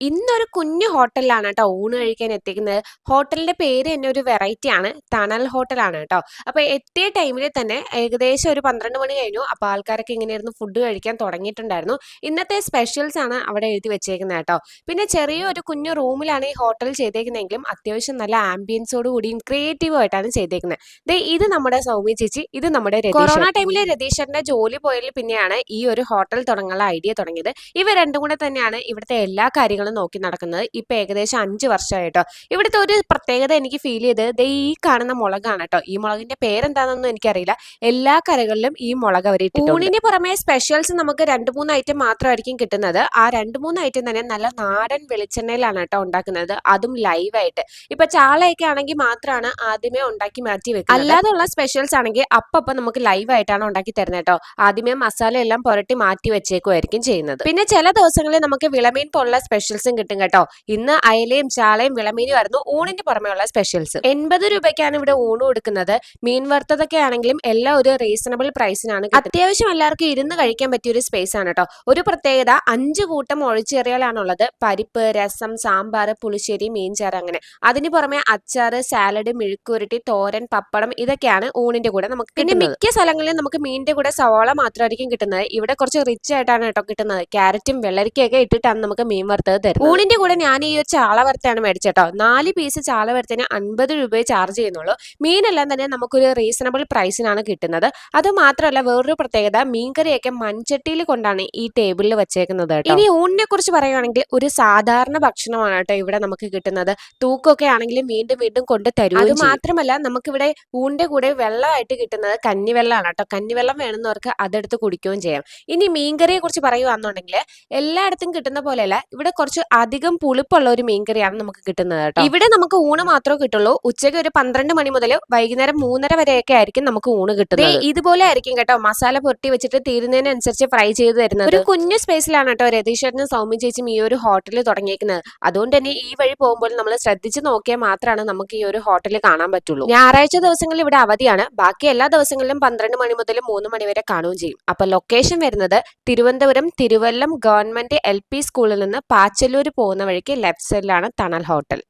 ഇന്നൊരു കുഞ്ഞു ഹോട്ടലിലാണ് കേട്ടോ ഊണ് കഴിക്കാൻ എത്തിക്കുന്നത്. ഹോട്ടലിന്റെ പേര് തന്നെ ഒരു വെറൈറ്റി ആണ്. തണൽ ഹോട്ടലാണ് കേട്ടോ. അപ്പൊ എത്തിയ ടൈമിൽ തന്നെ ഏകദേശം ഒരു പന്ത്രണ്ട് മണി കഴിഞ്ഞു. അപ്പൊ ആൾക്കാരൊക്കെ ഇങ്ങനെയായിരുന്നു ഫുഡ് കഴിക്കാൻ തുടങ്ങിയിട്ടുണ്ടായിരുന്നു. ഇന്നത്തെ സ്പെഷ്യൽസ് ആണ് അവിടെ എഴുതി വെച്ചേക്കുന്നത് കേട്ടോ. പിന്നെ ചെറിയൊരു കുഞ്ഞു റൂമിലാണ് ഈ ഹോട്ടൽ ചെയ്തേക്കുന്നതെങ്കിലും അത്യാവശ്യം നല്ല ആംബിയൻസോട് കൂടിയും ക്രിയേറ്റീവ് ആയിട്ടാണ് ചെയ്തേക്കുന്നത്. ദേ ഇത് നമ്മുടെ സൗമ്യ ചേച്ചി ഇത് നമ്മുടെ കൊറോണ ടൈമിൽ രതീഷറിന്റെ ജോലി പോയതിൽ പിന്നെയാണ് ഈ ഒരു ഹോട്ടൽ തുടങ്ങാനുള്ള ഐഡിയ തുടങ്ങിയത്. ഇവ രണ്ടും കൂടെ തന്നെയാണ് ഇവിടുത്തെ എല്ലാ കാര്യങ്ങളും നോക്കി നടക്കുന്നത് ഇപ്പൊ ഏകദേശം അഞ്ച് വർഷമായിട്ടോ ഇവിടുത്തെ ഒരു പ്രത്യേകത എനിക്ക് ഫീൽ ചെയ്ത് ദേ ഈ കാണുന്ന മുളകാണ് കേട്ടോ. ഈ മുളകിന്റെ പേരെന്താണെന്നൊന്നും എനിക്കറിയില്ല. എല്ലാ കരകളിലും ഈ മുളക് അവർ ഊണിന് പുറമെ സ്പെഷ്യൽസ് നമുക്ക് രണ്ട് മൂന്ന് ഐറ്റം മാത്രമായിരിക്കും കിട്ടുന്നത്. ആ രണ്ട് മൂന്ന് ഐറ്റം തന്നെ നല്ല നാടൻ വെളിച്ചെണ്ണയിലാണ് കേട്ടോ ഉണ്ടാക്കുന്നത്. അതും ലൈവായിട്ട് ഇപ്പൊ ചാളയൊക്കെ ആണെങ്കിൽ മാത്രമാണ് ആദ്യമേ ഉണ്ടാക്കി മാറ്റി വെക്കുന്നത്. അല്ലാതെയുള്ള സ്പെഷ്യൽസ് ആണെങ്കിൽ അപ്പം നമുക്ക് ലൈവ് ആയിട്ടാണ് ഉണ്ടാക്കി തരുന്നത് കേട്ടോ. ആദ്യമേ മസാല എല്ലാം പുരട്ടി മാറ്റി വെച്ചേക്കുമായിരിക്കും ചെയ്യുന്നത്. പിന്നെ ചില ദിവസങ്ങളിൽ നമുക്ക് വിളമീൻ പോലുള്ള സ്പെഷ്യൽസും കിട്ടും കേട്ടോ. ഇന്ന് അയലയും ചാളയും വിളമീനും ആയിരുന്നു ഊണിന് പുറമെയുള്ള സ്പെഷ്യൽസ് എൺപത് രൂപയ്ക്കാണ് ഇവിടെ ഊണ് കൊടുക്കുന്നത്. മീൻ വറുത്തതൊക്കെ ആണെങ്കിലും എല്ലാം ഒരു റീസണബിൾ പ്രൈസിനാണ് അത്യാവശ്യം എല്ലാവർക്കും ഇരുന്ന് കഴിക്കാൻ പറ്റിയ ഒരു സ്പേസ് ആണ് കേട്ടോ. ഒരു പ്രത്യേകത അഞ്ച് കൂട്ടം ഒഴിച്ചെറിയലാണുള്ളത്. പരിപ്പ് രസം സാമ്പാർ പുളിശ്ശേരി മീൻചാറ് അങ്ങനെ. അതിന് പുറമെ അച്ചാർ സാലഡ് മെഴുക്കുരുട്ടി തോരൻ പപ്പടം ഇതൊക്കെയാണ് ഊണിന്റെ കൂടെ നമുക്ക് പിന്നെ മിക്ക സ്ഥലങ്ങളിലും നമുക്ക് മീനിന്റെ കൂടെ സവാള മാത്രമായിരിക്കും കിട്ടുന്നത്. ഇവിടെ കുറച്ച് റിച്ച് ആയിട്ടാണ് കേട്ടോ കിട്ടുന്നത്. ക്യാരറ്റും വെള്ളരിക്കയൊക്കെ ഇട്ടിട്ടാണ് നമുക്ക് മീൻ വറുത്തത് തരുന്നത് ഊണിന്റെ കൂടെ ഞാൻ ഈ ഒരു ചാള വറുത്താണ് മേടിച്ചേട്ടോ. നാല് പീസ് ചാള വറുത്തിന് അൻപത് രൂപയെ ചാർജ് ചെയ്യുന്നുള്ളൂ. മീനെല്ലാം തന്നെ നമുക്കൊരു റീസണബിൾ പ്രൈസിനാണ് കിട്ടുന്നത്. അത് മാത്രമല്ല വേറൊരു പ്രത്യേകത മീൻകറിയൊക്കെ മൺചട്ടിയിൽ കൊണ്ടാണ് ഈ ടേബിളിൽ വെച്ചേക്കുന്നത് ഇനി ഊണിനെ കുറിച്ച് പറയുകയാണെങ്കിൽ ഒരു സാധാരണ ഭക്ഷണമാണ് കേട്ടോ ഇവിടെ നമുക്ക് കിട്ടുന്നത്. തൂക്കൊക്കെ ആണെങ്കിലും വീണ്ടും വീണ്ടും കൊണ്ട് തരും അത് മാത്രമല്ല നമുക്കിവിടെ ഊണിന്റെ കൂടെ വെള്ളമായിട്ട് കിട്ടുന്നത് കന്നിവെള്ളമാണ് കേട്ടോ. കന്നിവെള്ളം വേണമെന്നവർക്ക് അതെടുത്ത് കുടിക്കുകയും ചെയ്യാം. ഇനി മീൻകറിയെ കുറിച്ച് പറയുകയാണെന്നുണ്ടെങ്കിൽ എല്ലായിടത്തും കിട്ടുന്ന പോലെയല്ല. ഇവിടെ കുറച്ച് അധികം പുളിപ്പുള്ള ഒരു മീൻകറിയാണ് നമുക്ക് കിട്ടുന്നത് കേട്ടോ. ഇവിടെ നമുക്ക് ഊണ് മാത്രമേ കിട്ടുള്ളൂ. ഉച്ചയ്ക്ക് ഒരു പന്ത്രണ്ട് മണി മുതൽ വൈകുന്നേരം മൂന്നര വരെയൊക്കെ ആയിരിക്കും നമുക്ക് ഊണ് കിട്ടുന്നത്. ഇതുപോലെ ആയിരിക്കും കേട്ടോ മസാല പൊട്ടി വെച്ചിട്ട് തീരുന്നതിനനുസരിച്ച് ഫ്രൈ ചെയ്ത് തരുന്നത്. ഒരു കുഞ്ഞു സ്പേസിലാണ് കേട്ടോ രതീശ്വരനും സൗമ്യ ചേച്ചിയും ഈ ഒരു ഹോട്ടൽ തുടങ്ങിയിരിക്കുന്നത് അതുകൊണ്ട് തന്നെ ഈ വഴി പോകുമ്പോൾ നമ്മൾ ശ്രദ്ധിച്ച് നോക്കിയാൽ മാത്രമാണ് നമുക്ക് ഈ ഒരു ഹോട്ടൽ കാണാൻ പറ്റുള്ളൂ. ഞായറാഴ്ച ദിവസങ്ങളിൽ ഇവിടെ അവധിയാണ്. ബാക്കി എല്ലാ ദിവസങ്ങളിലും പന്ത്രണ്ട് മണി മുതൽ മൂന്ന് മണി വരെ കാണുകയും ചെയ്യും. അപ്പൊ ലൊക്കേഷൻ വരുന്നത് Thiruvananthapuram Thiruvallam government L P സ്കൂളിൽ നിന്ന് പാച്ചല്ലൂർ പോകുന്ന വഴിക്ക് ലെഫ്റ്റ് സൈഡിലാണ് തണൽ ഹോട്ടൽ.